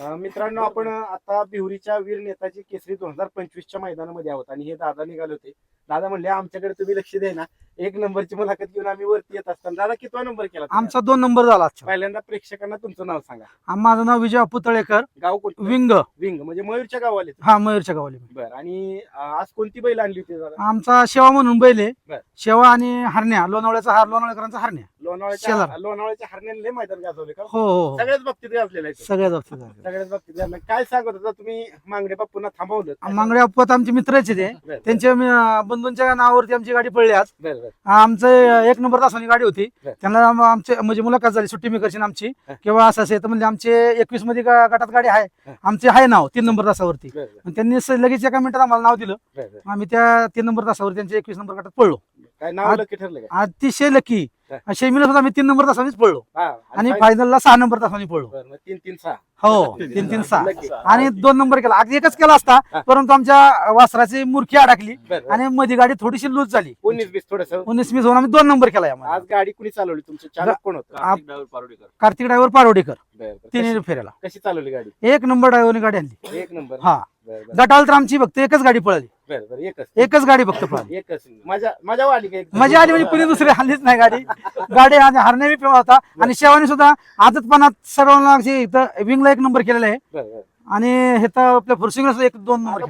मित्रांनो आपण आता बिहुरीच्या वीर नेताजी केसरी दोन हजार पंचवीसच्या मैदानामध्ये आहोत आणि हे दादा निघाले होते. दादा म्हणले आमच्याकडे तुम्ही लक्ष द्या ना. एक नंबरची मुलाखत घेऊन आम्ही वरती येत असताना दादा कितवा नंबर केला तुम्ही? आमचा दोन नंबर झाला आजचा. पहिल्यांदा प्रेक्षकांना तुमचं नाव सांगा आ- माझं नाव विजय अप्पू तळेकर गाव कोणतं विंग विंग म्हणजे मयूरच्या गावाले हा मयूरच्या गावाली बर आणि आज कोणती बैल आणली होती दादा आमचा शेवा म्हणून बैल आहे बर. शेवा आणि हरण्या लोणावळ्याचा हार लोणावळेकरांचा हरण्या लोणावळ्याच्या शेजार. लोणावळ्याच्या हरण्याने मैदान गाजवले का हो हो हो सगळ्याच बाबतीत गाजलेलं आहे तो. सगळ्याच बाबतीत झालं. सगळ्याच बाबतीत गाजलं. काय सांगत होता तुम्ही मांगडे बापूंना थांबवलं मांगडे अप्पत आमचे मित्रच आहे ते? बर, त्यांच्या मी, अं, बंधूंच्या नावावरती आमची गाडी पडली आज बर, बर. आमचं एक नंबर तासानी गाडी होती. त्यांना आम- आमचे म्हणजे मुलाखत झाली सुट्टी मेकरची आमची. किंवा असं असेल तर म्हणजे आमचे एकवीसमध्ये गटात गाडी आहे. आमचे आहे नाव तीन नंबर तासावरती त्यांनी लगेच एका मिनिटात आम्हाला नाव दिलं. आम्ही त्या तीन नंबर तासावर त्यांच्या एकवीस नंबर गटात पडलो काय नाव आज- लकी ठरलं का अतिशय लकी. शेमीला सुद्धा आम्ही तीन नंबर तासानेच पडलो हा आणि फाय- फायनलला सहा नंबर तासाने पडलो बरं, मग तीन तीन सहा. हो तीन तीन सहा. आणि दोन नंबर केला. अगदी एकच केला असता हा. परंतु आमच्या वासराची मुरकी अडकली. बरं, बरं. आणि मध्ये गाडी थोडीशी लूज झाली. उन्नीस बीस थोडस. उन्नीस वीस होऊन आम्ही दोन नंबर केला यामध्ये. आज गाडी कुणी चालवली? तुमचे चालक कोण होतं? कार्तिक ड्रायव्हर पारोडेकर. तिन्ही कशी- फेऱ्याला. कशी चालवली गाडी? एक नंबर ड्रायव्हरने गाडी आणली. एक नंबर. हा. बरं, बरं. गटाला तर आमची फक्त एकच गाडी पळाली. बरं, बरं, एकच. एकच गाडी फक्त पळाली. एकच. मजा मजा आली का एकदम? मजा आली म्हणजे कुणी दुसरी हल्लीच नाही गाडी. गाडी आणि हरणे होता. आणि शेवानी सुद्धा आदतपणात सर्वांना इथं विंगला एक नंबर केलेला आहे. बरं, बरं. आणि हे तर आपल्या फुरसिंगला एक दोन आता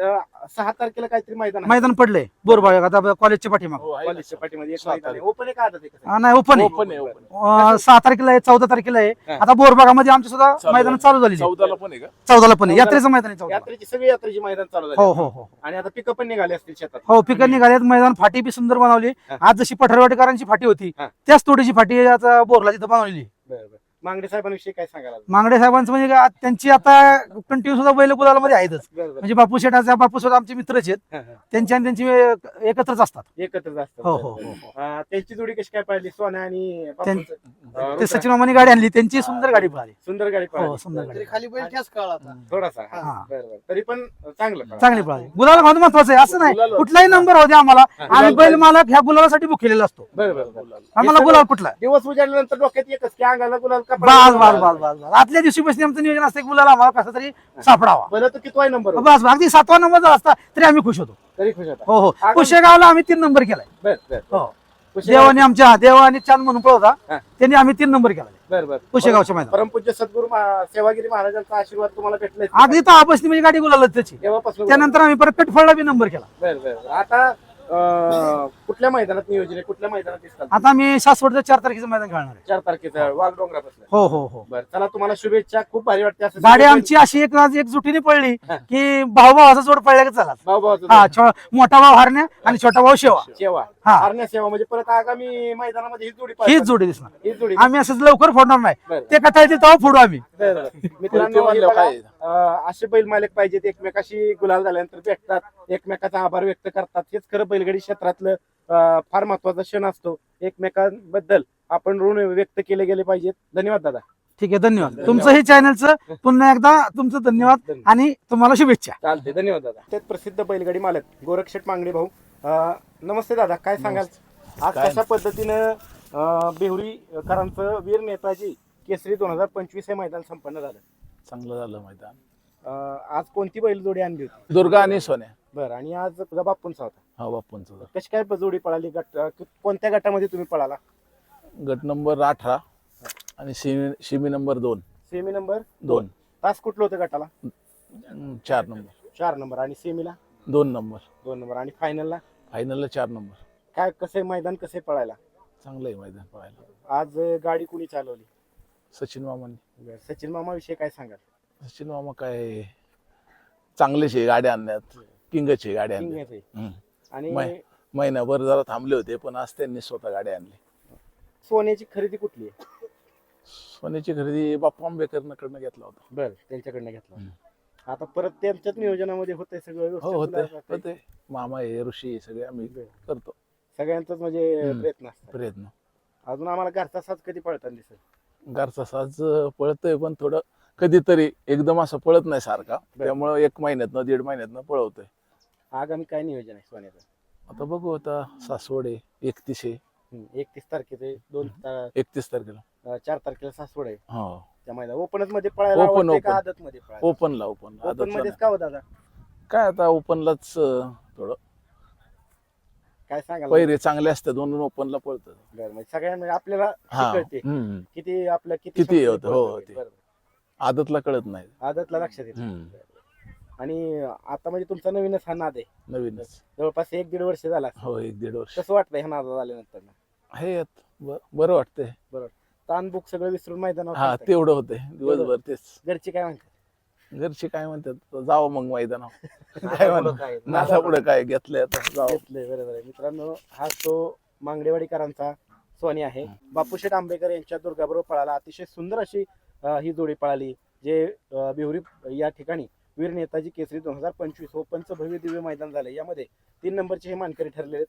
अं, सहा तारखेला काहीतरी मैदान आहे. मैदान पडलंय बोरबाग आता कॉलेजच्या पाठीमाग. कॉलेजच्या पाठीमध्ये एक सहा मैदान आहे. तारीख. ओपन आहे का नाही ओपन आहे. ओपन आहे ओपन अं, सहा तारखेला आहे चौदा तारखेला आहे. हा. आता बोरबागामध्ये आमचे सुद्धा चालू मैदान. चालू झाली चौदाला पण आहे का? चौदाला पण आहे. यात्रेचं मैदान आहे चौदा यात्रेची सगळी यात्रेची मैदान चालू झाली. हो हो हो. आणि आता पिकअप पण निघाले असतील शेतात. हो पिकं निघालेत मैदान फाटी बी सुंदर बनवली. हा. आज जशी पठारवाडीकरांची फाटी होती हा. त्याच तोडीची फाटी आता बोरला तिथं बनवलेली. बरं, बरं. मांगडे साहेबांविषयी काय सांगाल आज? मांगडे साहेबांचं म्हणजे काय, त्यांची आता कंटिन्यू सुद्धा बैलमध्ये आहेतच. म्हणजे बापू शेठाचा बापू सुद्धा आमचे मित्रच आहेत हा, हा. त्यांची आणि त्यांची एक- एकत्रच असतात एकत्रच असतात हो, हो, हो, त्यांची जोडी कशी काय पाहिली सोन्या आणि त्यां- बापूंचं? अं, ते रुद्रा. सचिन मामाने गाडी आणली त्यांची सुंदर गाडी पळाली सुंदर गाडी हो पाहिली सुंदर गाडी खाली बैल ठेस थोडासा हा. हा. बरं, बरं. तरी पण चांगलं पळालं. चांगली पळाली गुलाल महत्व- महत्वाचं आहे असं नाही गुलाल- कुठलाही नंबर होते आम्हाला हा. आम्ही बैल मालक ह्या गुलालासाठी बुक केलेला असतो बरं बरं बरं. आम्हाला हे गुलाल कुठला दिवस उजाडल्यानंतर डोक्यात एकच की अंगाला गुलाल बस बस बस बस बस. आदल्या दिवशी बसणे आमचं नियोजन असतं की गुलाल आम्हाला कसा तरी सापडावा. कितवाय नंबर बस बस. अगदी सातवा नंबर जर असता तरी आम्ही खुश होतो. तरी खुश होता. हो हो. कुशेगावला आम्ही तीन नंबर केलाय. बर बर हो. देवाने आमच्या देवाने चांद म्हणून पळवता हा. त्यांनी आम्ही तीन नंबर केला बर बर. कुशेगावच्या मैदान परमपूज्य सद्गुरू मा- सेवागिरी महाराजांचा आशीर्वाद तुम्हाला भेटलाय. अगदी तर आबसनी म्हणजे गाडी गुलालच त्याची. तेव्हापासून त्यानंतर आम्ही परत पेटफळला बी नंबर केला. बर बर. आता अं, कुठल्या मैदानात नियोजन आहे? कुठल्या मैदानात दिसतात? आता आम्ही सासवडचं चार तारखेचं मैदान खेळणार आहे. चार तारखेचा वाघ डोंगरापासून. हो हो हो. बर चला तुम्हाला शुभेच्छा. खूप भारी वाटते असं गाडी आमची अशी एक आज एकजुटीने पडली हा. की भाऊ भावाचा जोड पडल्या की चला भाऊ भाऊ हा छो- मोठा भाऊ हरण्या आणि छोटा भाऊ शेवा. सेवा हा. हरण्या सेवा म्हणजे परत आगामी मैदानामध्ये हीच जोडी पाहिजे. हीच जोडी दिसणार. हीच जोडी. आम्ही असंच लवकर फोडणार नाही. बरं. ते कटायचे तेव्हा फोडू आम्ही. बरं, मित्रांनो हे बघा? अं, असे बैल मालक पाहिजेत. एकमेकाशी गुलाल झाल्यानंतर भेटतात. एकमेकाचा आभार व्यक्त करतात. हेच खरं बैलगाडी क्षेत्रातलं फार महत्त्वाचा क्षण असतो. एकमेकांबद्दल आपण ऋण व्यक्त केले गेले पाहिजेत. धन्यवाद दादा. ठीक आहे धन्यवाद. तुमचं हे चॅनलचं पुन्हा एकदा तुमचं धन्यवाद आणि तुम्हाला शुभेच्छा. चालते धन्यवाद दादा. ते प्रसिद्ध बैलगाडी मालक गोरक्षेट मांगडे भाऊ. नमस्ते दादा. काय सांगाल? आज कशा पद्धतीनं बेहुरीकरांचं वीर नेताजी केसरी दोन हजार पंचवीस हे मैदान संपन्न झालं? चांगलं झालं मैदान. अं, आज कोणती बैलजोडी आणली होती? दुर्गा आणि सोन्या. बरं आणि आज तुझा बापूंचा होता. हा बाप्पूंचं कशी काय जोडी पळाली? गट अं, कोणत्या गटामध्ये तुम्ही पळाला? गट नंबर अठरा आणि शिमी शिमी नंबर दोन. सेमी नंबर दोन. तास कुठलं होतं गटाला? चार नंबर. चार नंबर. आणि सेमीला? दोन नंबर. दोन नंबर. आणि फायनलला? फायनलला चार नंबर. काय कसे मैदान कसे पळायला? चांगलं आहे मैदान पळायला. आज अं, गाडी कुणी चालवली? सचिन मामांनी. बरं, सचिन मामा विषयी काय सांगाल? सचिन मामा काय चांगलेच आहे गाड्या आणण्यात किंगचे गाड्या आणल्या किंग आहे. हम्म. आणि मै- महिनाभर जरा थांबले होते पण आज त्यांनी स्वतः गाड्या आणली सोन्याची खरेदी कुठली आहे सोन्याची खरेदी बाप्पा आंबेकरकडनं घेतला होता बर त्यांच्याकडनं घेतला. आता परत त्यांच्याच नियोजनामध्ये होतंय सगळं हो व्यवस्थित होते. होते मामा आहे ऋषी आहे, सगळे आम्ही बरं. करतो सगळ्यांचाच म्हणजे हम्म. प्रयत्न असतात प्रयत्न अजून आम्हाला घरचा साथ कधी पळताना दिसेल घरचा साज पळतोय पण थोडं कधीतरी एकदम असं पळत नाही सारखा. त्यामुळं एक महिन्यातनं दीड महिन्यातनं पळवतोय. आगामी काय नियोजन आहे सोन्याचं? आता बघू आता सासवड आहे एकतीस आहे. एकतीस तारखेचे दोन ता- एकतीस तारखेला. अं, चार तारखेला सासवड आहे. हो. त्या ओपनच मध्ये पळायला Open, आवडते का open. आदत मध्ये ओपनला ओपन ओपन मध्येच का हो दादा? काय आता ओपनलाच थोडं. काय सांगाल? पैरे चांगले असतात म्हणून ओपनला पळतं बरं, म्हणजे सगळ्यांना आपल्याला हा. कळते हम्म. किती आपलं किती होतं, हो, पळतं. ते. बरं. आदतला कळत नाही. आदतला लक्षात येत हम्म. आणि आता म्हणजे तुमचा नवीनच हा नाद आहे. नवीनच. जवळपास एक दीड वर्ष झाला हो एक दीड वर्ष. कसं वाटतंय हा नाद झाल्यानंतर हे आहेत. ब- बरं वाटतंय. ताण बुक सगळं विसरून मैदानावर हा खेळताय. तेवढं होते दिवसभर तेच. घरची काय म्हणतात? घरचे काय म्हणतात? जावं मग मैदानावर. काय म्हणा. काय? नासा पुढे काय घेतलंय आता? जावं. घेतलंय बरोबर आहे मित्रांनो हा तो मांगडेवाडीकरांचा सोनी आहे. बापूशेठ आंबेकर यांच्या दुर्गाबरोबर पळाला. अतिशय सुंदर अशी ही जोडी पळाली. जे बिहुरी या ठिकाणी वीर नेताजी केसरी दोन हजार पंचवीस व पंचभव्य दिव्य मैदान झालं यामध्ये तीन नंबरचे हे मानकरी ठरले आहेत.